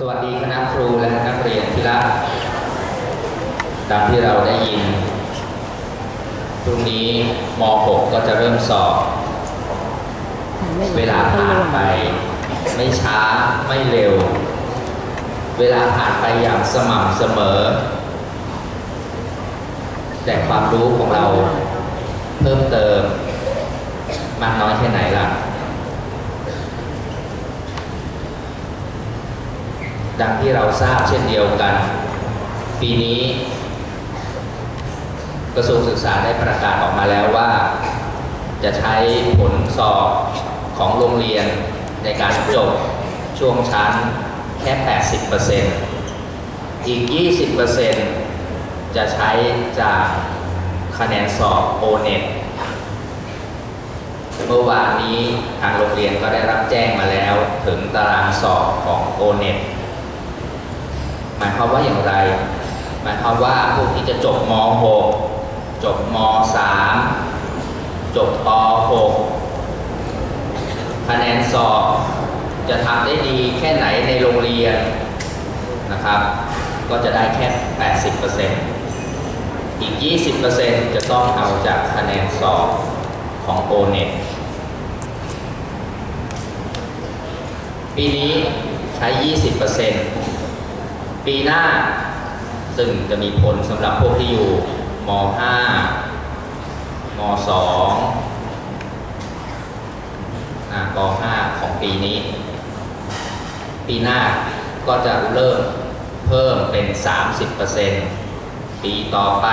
สวัสดีคณะครูและนักเรียนที่รักตามที่เราได้ยินพรุ่งนี้ม .6 ก็จะเริ่มสอบ เวลาผ่านไป ไม่ช้าไม่เร็ว เวลาผ่านไปอย่างสม่ำเสมอ แต่ความรู้ของเราเพิ่มเติม มากน้อยแค่ไหนล่ะ ดังที่เราทราบเช่นเดียวกัน ปีนี้ กระทรวงศึกษาได้ประกาศออกมาแล้วว่า จะใช้ผลสอบของโรงเรียนในการจบช่วงชั้นแค่ 80%อีก 20%จะใช้จากคะแนนสอบ O-NET เมื่อวานนี้ทางโรงเรียนก็ได้รับแจ้งมาแล้วถึงตารางสอบของ O-NET หมายความว่าอย่างไร หมายความว่าพวกที่จะจบม .6 จบม .3 จบป .6 คะแนนสอบจะทำได้ดีแค่ไหนในโรงเรียนนะครับ ก็จะได้แค่ 80%อีก 20%จะต้องเอาจากคะแนนสอบของ O-NET ปีนี้ใช้ 20% ปีหน้า ซึ่งจะมีผลสำหรับพวกที่อยู่ม .5 ม .2 อ่าป .5 ของปีนี้ ปีหน้าก็จะเริ่มเพิ่มเป็น 30%ปีต่อไป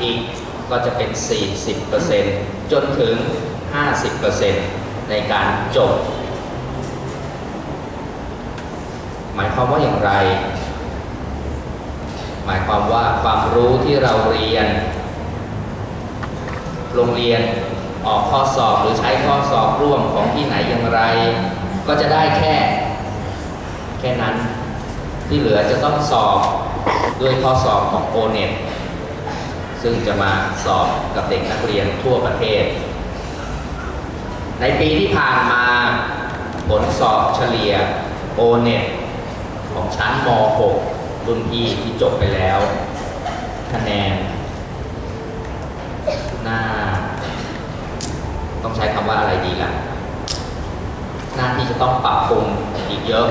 อีกก็จะเป็น 40%จนถึง 50%ในการจบ หมายความว่าอย่างไร หมายความว่าความรู้ที่เราเรียน โรงเรียนออกข้อสอบหรือใช้ข้อสอบร่วมของที่ไหนอย่างไร ก็จะได้แค่ แค่นั้นที่เหลือจะต้องสอบด้วยข้อสอบของ o n e t ซึ่งจะมาสอบกับเด็กนักเรียนทั่วประเทศ ในปีที่ผ่านมาผลสอบเฉลี่ย o n e t ของชั้นม .6 รุ่นพี่ที่จบไปแล้ว คะแนน หน่าต้องใช้คำว่าอะไรดีล่ะ หน้าที่จะต้องปรับปรุงอีกเยอะ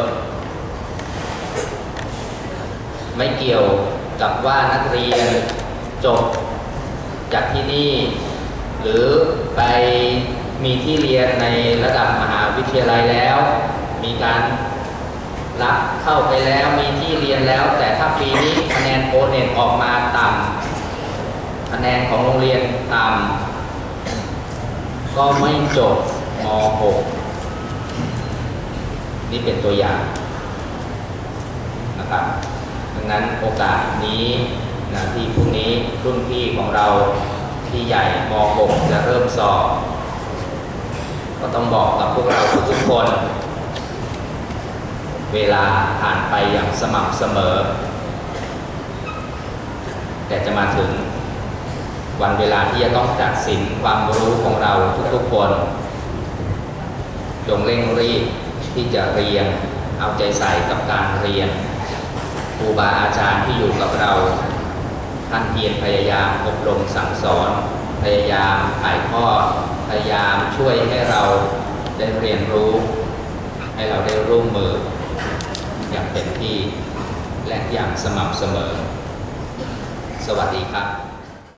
ไม่เกี่ยวกับว่านักเรียนจบจากที่นี่ หรือไปมีที่เรียนในระดับมหาวิทยาลัยแล้ว มีการ รับเข้าไปแล้วมีที่เรียนแล้ว แต่ถ้าปีนี้คะแนนโอเน็ตออกมาต่ำคะแนนของโรงเรียนต่ำก็ไม่จบม .6 นี่เป็นตัวอย่างนะครับดังนั้นโอกาสนี้นะที่พรุ่งนี้รุ่นพี่ของเราที่ใหญ่ม .6 จะเริ่มสอบ ก็ต้องบอกกับพวกเราทุกๆคน เวลาผ่านไปอย่างสม่ำเสมอ แต่จะมาถึงวันเวลาที่จะต้องตัดสินความรู้ของเราทุกๆคน จงเร่งรีบที่จะเรียน เอาใจใส่กับการเรียนครูบาอาจารย์ที่อยู่กับเรา ท่านเพียรพยายามอบรมสั่งสอน พยายามถ่ายทอดพยายามช่วยให้เราได้เรียนรู้ ให้เราได้ร่วมมือ อย่างเต็มที่ และอย่างสม่ำเสมอ สวัสดีครับ